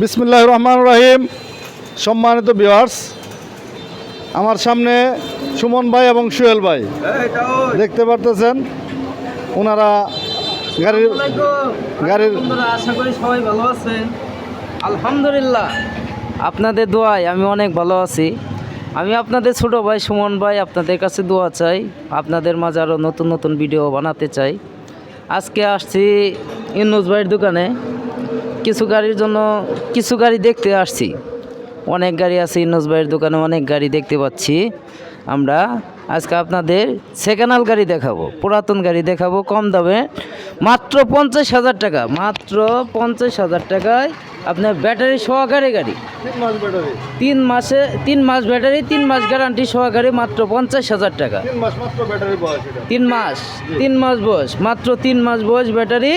বিসমিল্লাহ রহমান রহিম। সম্মানিত ভিউয়ার্স আমার সামনে সুমন ভাই এবং সুহেল ভাই। দেখতে পারতেছেন ওনারা গাড়ির গাড়ির আশা করি সবাই ভালো আছেন। আলহামদুলিল্লাহ আপনাদের দোয়ায় আমি অনেক ভালো আছি। আমি আপনাদের ছোট ভাই সুমন ভাই আপনাদের কাছে দোয়া চাই আপনাদের মাঝে আরও নতুন নতুন ভিডিও বানাতে চাই। আজকে আসছি ইন্নুজ ভাইয়ের দোকানে। কিছু গাড়ির জন্য কিছু গাড়ি দেখতে আসছি। অনেক গাড়ি আছে ইনোজ ভাইয়ের দোকানে অনেক গাড়ি দেখতে পাচ্ছি। আমরা আজকে আপনাদের সেকেন্ড হ্যান্ড গাড়ি দেখাবো পুরাতন গাড়ি দেখাবো কম দামে। মাত্র পঞ্চাশ হাজার টাকা মাত্র পঞ্চাশ হাজার টাকায় আপনার ব্যাটারি সহকারে গাড়ি। তিন মাসে তিন মাস ব্যাটারি তিন মাস গ্যারান্টি সহকারে মাত্র পঞ্চাশ হাজার টাকা। তিন মাস তিন মাস বয়স মাত্র তিন মাস বয়স ব্যাটারি।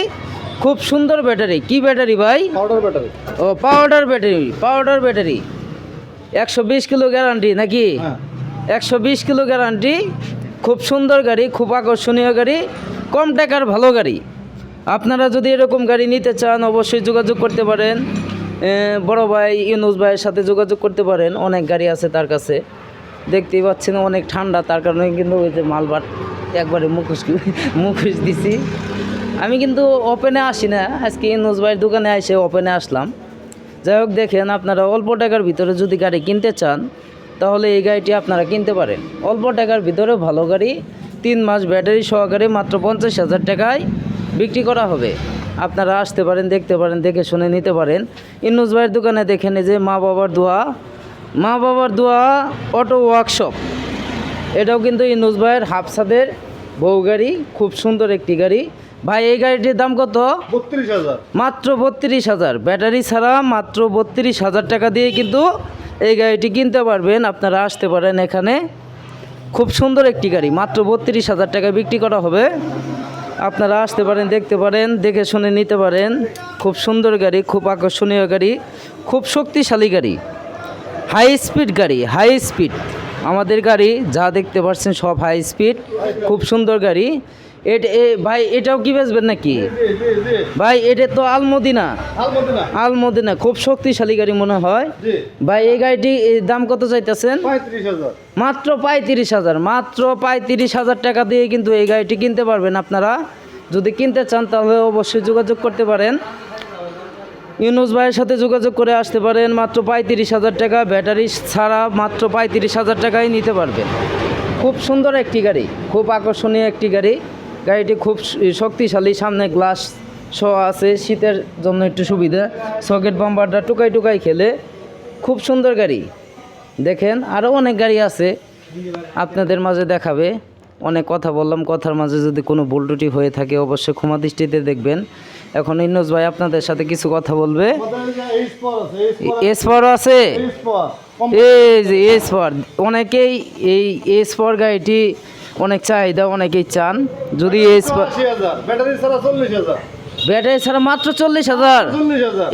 খুব সুন্দর ব্যাটারি। কি ব্যাটারি ভাই? Powder battery. ও পাউডার ব্যাটারি পাউডার ব্যাটারি। একশো বিশ কিলো গ্যারান্টি নাকি? হ্যাঁ। একশো বিশ কিলো গ্যারান্টি খুব সুন্দর গাড়ি খুব আকর্ষণীয় গাড়ি কম টাকার ভালো গাড়ি। আপনারা যদি এরকম গাড়ি নিতে চান অবশ্যই যোগাযোগ করতে পারেন। বড় ভাই ইউনুস ভাইয়ের সাথে যোগাযোগ করতে পারেন। অনেক গাড়ি আছে তার কাছে। দেখতেই পাচ্ছেন অনেক ঠান্ডা তার কারণে কিন্তু ওই যে মালবার একবারে মুখোশ মুখোশ দিছি। আমি কিন্তু ওপেনে আসি না আজকে ইউনুস ভাইয়ের দোকানে এসে ওপেনে আসলাম। যাই হোক, দেখেন আপনারা অল্প টাকার ভিতরে যদি গাড়ি কিনতে চান, তাহলে এই গাড়িটি আপনারা কিনতে পারেন। অল্প টাকার ভিতরে ভালো গাড়ি, তিন মাস ব্যাটারি সহকারে মাত্র পঞ্চাশ হাজার টাকায় বিক্রি করা হবে। আপনারা আসতে পারেন, দেখতে পারেন, দেখে শুনে নিতে পারেন। ইন্নুস ভাইয়ের দোকানে দেখেন যে মা বাবার দোয়া। মা বাবার দোয়া অটো ওয়ার্কশপ। এটাও কিন্তু ইন্নুস ভাইয়ের হাফসাদের বউ গাড়ি, খুব সুন্দর একটি গাড়ি। ভাই এই গাড়িটির দাম কত? বত্রিশ হাজার। মাত্র বত্রিশ হাজার। ব্যাটারি ছাড়া মাত্র বত্রিশ হাজার টাকা দিয়ে কিন্তু এই গাড়িটি কিনতে পারবেন। আপনারা আসতে পারেন এখানে। খুব সুন্দর একটি গাড়ি মাত্র বত্রিশ হাজার টাকা বিক্রি করা হবে। আপনারা আসতে পারেন দেখতে পারেন দেখে শুনে নিতে পারেন। খুব সুন্দর গাড়ি খুব আকর্ষণীয় গাড়ি খুব শক্তিশালী গাড়ি। হাই স্পিড গাড়ি হাই স্পিড। আমাদের গাড়ি যা দেখতে পাচ্ছেন সব হাই স্পিড খুব সুন্দর গাড়ি। এটা এ ভাই এটাও কি বেচবেন নাকি? ভাই এটা তো আলমদিনা। আলমদিনা। খুব শক্তিশালী গাড়ি মনে হয়। ভাই এই গাড়িটি দাম কত চাইতেছেন? মাত্র পঁয়ত্রিশ হাজার মাত্র পঁয়ত্রিশ হাজার টাকা দিয়ে কিন্তু এই গাড়িটি কিনতে পারবেন আপনারা। যদি কিনতে চান তাহলে অবশ্যই যোগাযোগ করতে পারেন। ইউনুস ভাইয়ের সাথে যোগাযোগ করে আসতে পারেন মাত্র পঁয়ত্রিশ হাজার টাকা। ব্যাটারি ছাড়া মাত্র পঁয়ত্রিশ হাজার টাকায় নিতে পারবেন। খুব সুন্দর একটি গাড়ি খুব আকর্ষণীয় একটি গাড়ি। গাড়িটি খুব শক্তিশালী সামনে গ্লাস সহ আছে শীতের জন্য একটু সুবিধা সকেট বাম্পারটা টুকাই টুকাই খেলে খুব সুন্দর গাড়ি দেখেন আরও অনেক গাড়ি আছে আপনাদের মাঝে দেখাবে অনেক কথা বললাম কথার মাঝে যদি কোনো ভুল হয়ে থাকে অবশ্যই ক্ষমা দৃষ্টিতে দেখবেন এখন ইন্নুস ভাই আপনাদের সাথে কিছু কথা বলবে পাওয়ার আছে এই যে এস ফর অনেকেই এই এস ফর গাড়িটি অনেক চাহিদা অনেকেই চান। যদি ব্যাটারি ছাড়া মাত্র চল্লিশ হাজার।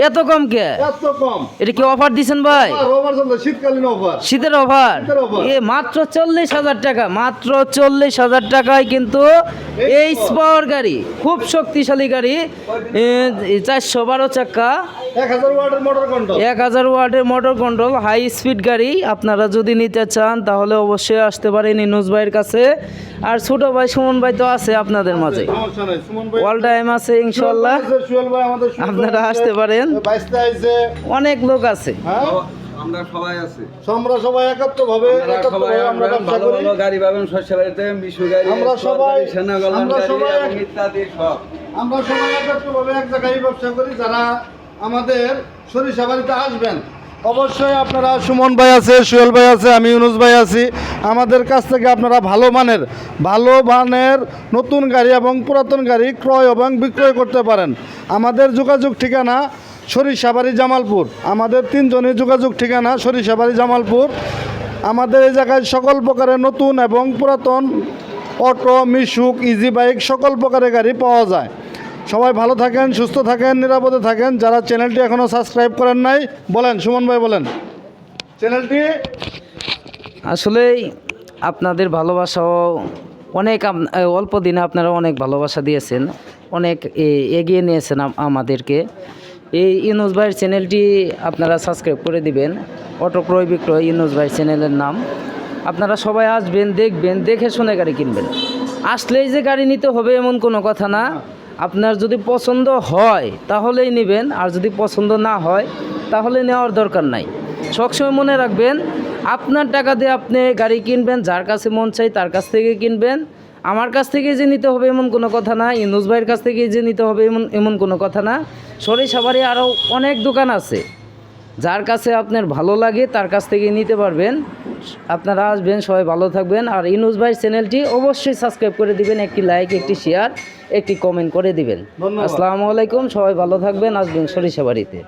এত কম কে? এত কম। এটা কি অফার দিছেন ভাই? শীতকালীন অফার শীতের অফার এ মাত্র চল্লিশ হাজার টাকা মাত্র চল্লিশ হাজার টাকায় কিন্তু এই পাওয়ার গাড়ি খুব শক্তিশালী গাড়ি চারশো বারো চাক্কা। এক হাজার ওয়াটের মোটর কন্ট্রোল হাই স্পিড গাড়ি আপনারা যদি নিতে চান তাহলে অবশ্যই আসতে পারেন ইনুজ ভাইয়ের কাছে। আর ছোট ভাই সুমন ভাই তো আছে আপনাদের মাঝে। অল টাইম আছে ইনশাল্লাহ। সুয়েল আপনারা আসতে পারেন। অনেক লোক আছে। হ্যাঁ? আমরা সবাই আছি। আমরা সবাই একাত্ম ভাবে আমরা সবাই ভাবে আমরা আমরা ব্যবসা ভালো ভালো গাড়ি পাবেন মিশু গাড়ি আমরা সবাই- সেনাগলান আমরা সবাই- ইত্যাদি সব। আমরা সবাই একাত্ম ভাবে এক জায়গায় ব্যবসা করি। যারা আমাদের সরিষা বাড়িতে আসবেন অবশ্যই আপনারা সুমন ভাই আছে সুয়েল ভাই আছে, আমি ইউনুস ভাই আছি। আমাদের কাছ থেকে আপনারা ভালো মানের ভালো মানের নতুন গাড়ি এবং পুরাতন গাড়ি ক্রয় এবং বিক্রয় করতে পারেন। আমাদের যোগাযোগ ঠিকানা সরিষাবাড়ি জামালপুর। আমাদের তিনজনের যোগাযোগ ঠিকানা সরিষাবাড়ি জামালপুর। আমাদের এই জায়গায় সকল প্রকারের নতুন এবং পুরাতন অটো, মিশুক ইজি বাইক সকল প্রকারের গাড়ি পাওয়া যায়। সবাই ভালো থাকেন, সুস্থ থাকেন, নিরাপদে থাকেন। যারা চ্যানেলটি এখনও সাবস্ক্রাইব করেন নাই, বলেন, সুমন ভাই বলেন। চ্যানেলটি? আসলেই আপনাদের ভালোবাসাও অনেক অল্প দিনে আপনারা অনেক ভালোবাসা দিয়েছেন, অনেক এগিয়ে নিয়েছেন আমাদেরকে। এই ইউনুস ভাইয়ের চ্যানেলটি আপনারা সাবস্ক্রাইব করে দিবেন অটো ক্রয় বিক্রয় ইউনুস ভাইয়ের চ্যানেলের নাম। আপনারা সবাই আসবেন, দেখবেন, দেখে শুনে গাড়ি কিনবেন। আসলেই যে গাড়ি নিতে হবে এমন কোনো কথা না। আপনার যদি পছন্দ হয়, তাহলেই নেবেন, আর যদি পছন্দ না হয়, তাহলে নেওয়ার দরকার নাই। সবসময় মনে রাখবেন, আপনার টাকা দিয়ে আপনি গাড়ি কিনবেন, যার কাছে মন চাই তার কাছ থেকে কিনবেন। আমার কাছ থেকে যে নিতে হবে এমন কোনো কথা না ইনুস ভাইয়ের কাছ থেকে যে নিতে হবে এমন এমন কোনো কথা না। সরি সরিষাবাড়ি আরও অনেক দোকান আছে, যার কাছে আপনার ভালো লাগে তার কাছ থেকে নিতে পারবেন। আপনারা আসবেন সবাই ভালো থাকবেন। আর ইনুজ ভাই চ্যানেলটি অবশ্যই সাবস্ক্রাইব করে দিবেন একটি লাইক একটি শেয়ার একটি কমেন্ট করে দিবেন। আসসালামু আলাইকুম সবাই ভালো থাকবেন আসবেন সরিষাবাড়িতে।